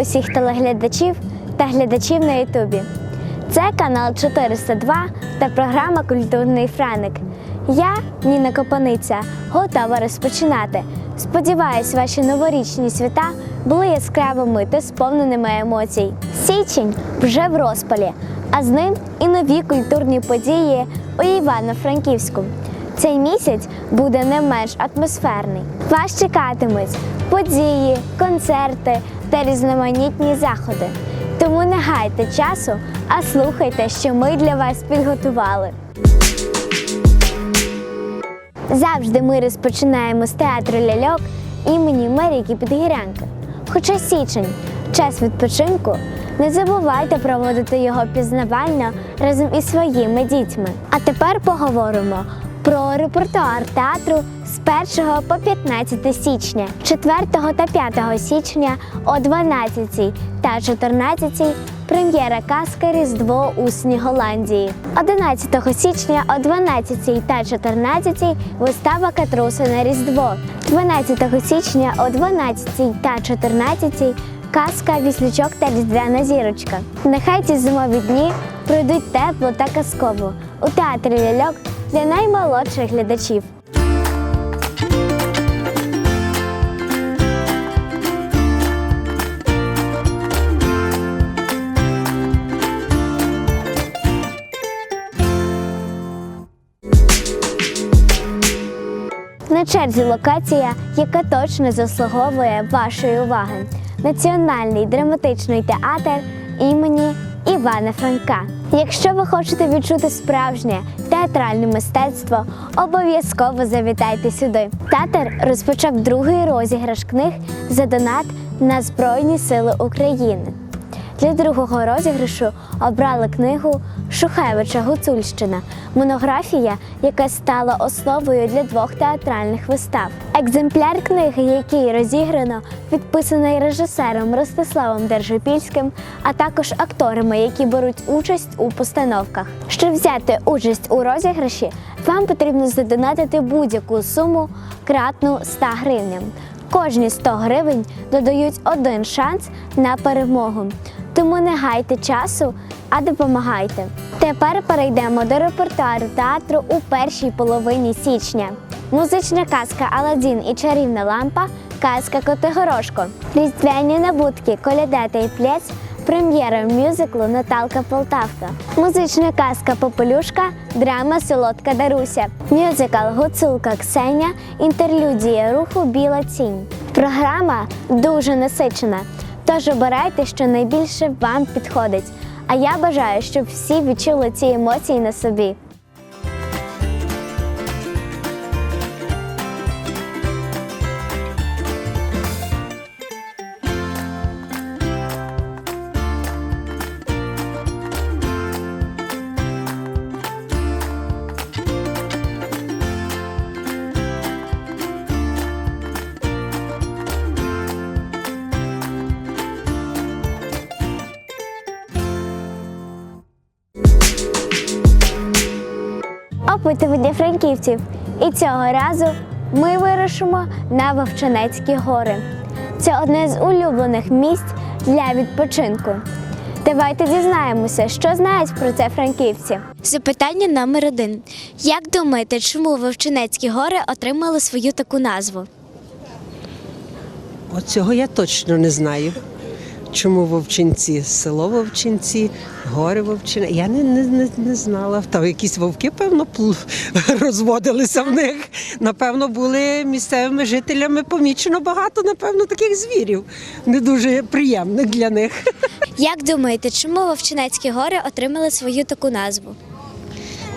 Усіх телеглядачів та глядачів на Ютубі. Це канал 402 та програма Культурний Франик. Я, Ніна Копаниця, готова розпочинати. Сподіваюсь, ваші новорічні свята були яскравими та сповненими емоцій. Січень вже в розпалі, а з ним і нові культурні події у Івано-Франківську. Цей місяць буде не менш атмосферний. Вас чекатимуть події, концерти та різноманітні заходи. Тому не гайте часу, а слухайте, що ми для вас підготували. Завжди ми розпочинаємо з театру ляльок імені Марійки Підгірянки. Хоча січень час відпочинку, не забувайте проводити його пізнавально разом із своїми дітьми. А тепер поговоримо про репертуар театру з 1 по 15 січня, 4 та 5 січня о 12 та 14 Прем'єра казка Різдво у Сніголандії. 11 січня о 12 та 14 вистава Катруса на Різдво. 12 січня о 12 та 14 казка Віслючок та Різдвяна зірочка. Нехай ці зимові дні пройдуть тепло та казково у театрі ляльок для наймолодших глядачів. На черзі локація, яка точно заслуговує вашої уваги. Національний драматичний театр імені Івана Франка. Якщо ви хочете відчути справжнє театральне мистецтво, обов'язково завітайте сюди. Театр розпочав другий розіграш книг за донат на Збройні Сили України. Для другого розіграшу обрали книгу Шухевича Гуцульщина, монографія, яка стала основою для двох театральних вистав. Екземпляр книги, який розіграно, підписаний режисером Ростиславом Держипільським, а також акторами, які беруть участь у постановках. Щоб взяти участь у розіграші, вам потрібно задонатити будь-яку суму кратну 100 гривням. Кожні 100 гривень додають один шанс на перемогу. Тому не гайте часу, а допомагайте. Тепер перейдемо до репертуару театру у першій половині січня. Музична казка Аладдін і чарівна лампа, казка Котигорошко, різдвяні набутки, колядета і плець, прем'єра мюзиклу Наталка Полтавка, музична казка Попелюшка, драма Солодка Даруся, мюзикл Гуцулка Ксеня, інтерлюдія руху Біла Цінь. Програма дуже насичена. Тож обирайте, що найбільше вам підходить. А я бажаю, щоб всі відчули ці емоції на собі. Опитування франківців. І цього разу ми вирушимо на Вовчанецькі гори. Це одне з улюблених місць для відпочинку. Давайте дізнаємося, що знають про це франківці. Запитання номер один. Як думаєте, чому Вовчанецькі гори отримали свою таку назву? От цього я точно не знаю. Чому вовчинці? Село Вовчинці, гори Вовчини. Я не, не, не, не знала. Там якісь вовки, певно, розводилися в них. Напевно, були місцевими жителями помічено багато, напевно, таких звірів. Не дуже приємних для них. Як думаєте, чому Вовчанецькі гори отримали свою таку назву?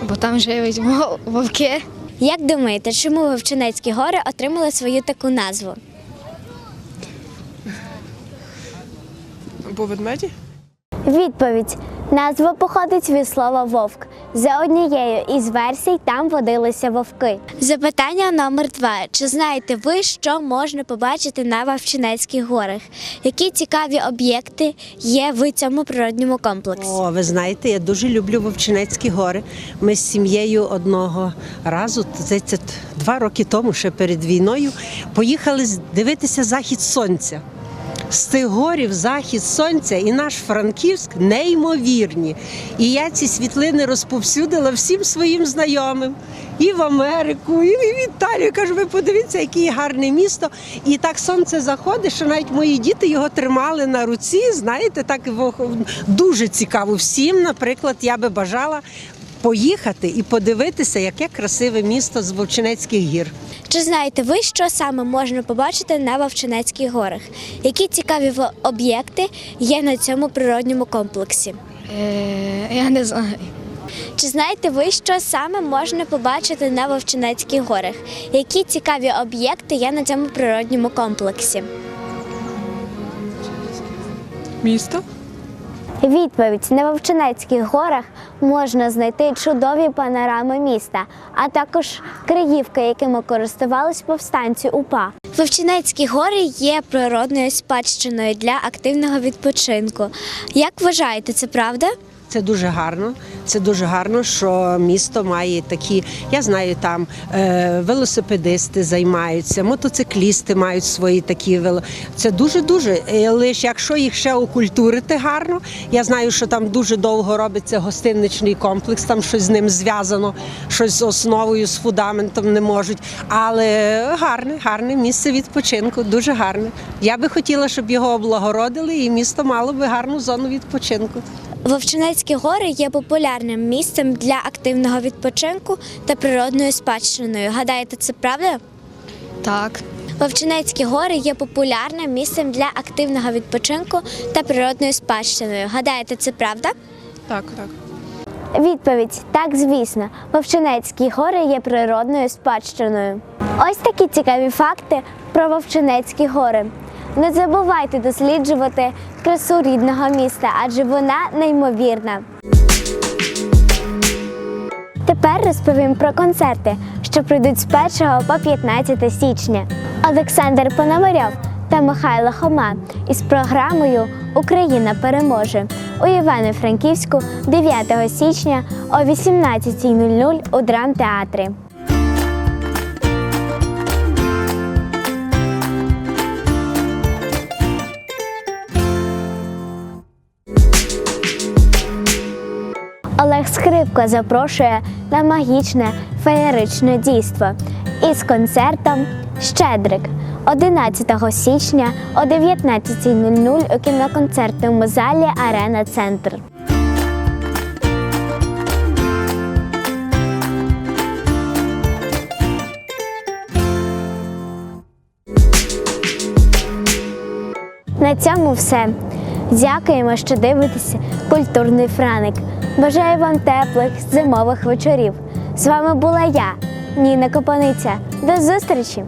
бо там живуть вов- вовки. Як думаєте, чому Вовчанецькі гори отримали свою таку назву? Бо ведмеді? Відповідь. Назва походить від слова вовк. За однією із версій там водилися вовки. Запитання номер два. Чи знаєте ви, що можна побачити на Вовчинецьких горах? Які цікаві об'єкти є в цьому природньому комплексі? О, ви знаєте, я дуже люблю Вовчинецькі гори. Ми з сім'єю одного разу, здається, два роки тому, ще перед війною, поїхали дивитися захід сонця. З горів захід сонця і наш Франківськ неймовірні. І я ці світлини розповсюдила всім своїм знайомим. І в Америку, і в Італію. Кажу, ви подивіться, яке гарне місто. І так сонце заходить, що навіть мої діти його тримали на руці. Знаєте, так дуже цікаво. Всім, наприклад, я би бажала поїхати і подивитися, яке красиве місто з Вовчинецьких гір. Чи знаєте ви, що саме можна побачити на Вовчинецьких горах? Які цікаві об'єкти є на цьому природньому комплексі? Е, я не знаю. Чи знаєте ви, що саме можна побачити на Вовчинецьких горах? Які цікаві об'єкти є на цьому природньому комплексі? Місто? Відповідь на Вовчинецьких горах можна знайти чудові панорами міста, а також криївки, якими користувались повстанці УПА. Вовчинецькі гори є природною спадщиною для активного відпочинку. Як вважаєте, це правда? Це дуже гарно. Це дуже гарно, що місто має такі. Я знаю, там е, велосипедисти займаються, мотоциклісти мають свої такі вело. Це дуже дуже. Лише якщо їх ще окультурити гарно, я знаю, що там дуже довго робиться гостиничний комплекс, там щось з ним зв'язано, щось з основою, з фундаментом не можуть. Але гарне, гарне місце відпочинку, дуже гарне. Я би хотіла, щоб його облагородили, і місто мало би гарну зону відпочинку. Вовчинецькі гори є популярним місцем для активного відпочинку та природною спадщиною. Гадаєте, це правда? Так. Вовчинецькі гори є популярним місцем для активного відпочинку та природною спадщиною. Гадаєте, це правда? Так, так. Відповідь так, звісно. Вовчинецькі гори є природною спадщиною. Ось такі цікаві факти про Вовчинецькі гори. Не забувайте досліджувати красу рідного міста, адже вона неймовірна. Тепер розповім про концерти, що пройдуть з 1 по 15 січня. Олександр Пономарьов та Михайло Хома із програмою Україна переможе у Івано-Франківську 9 січня о 18.00 у драмтеатрі. Олег Скрипко запрошує на магічне феєричне дійство із концертом Щедрик 11 січня о 19.00 у кіноконцертному залі Арена Центр. На цьому все. Дякуємо, що дивитеся культурний франик. Бажаю вам теплих зимових вечорів. З вами була я, Ніна Копаниця. До зустрічі!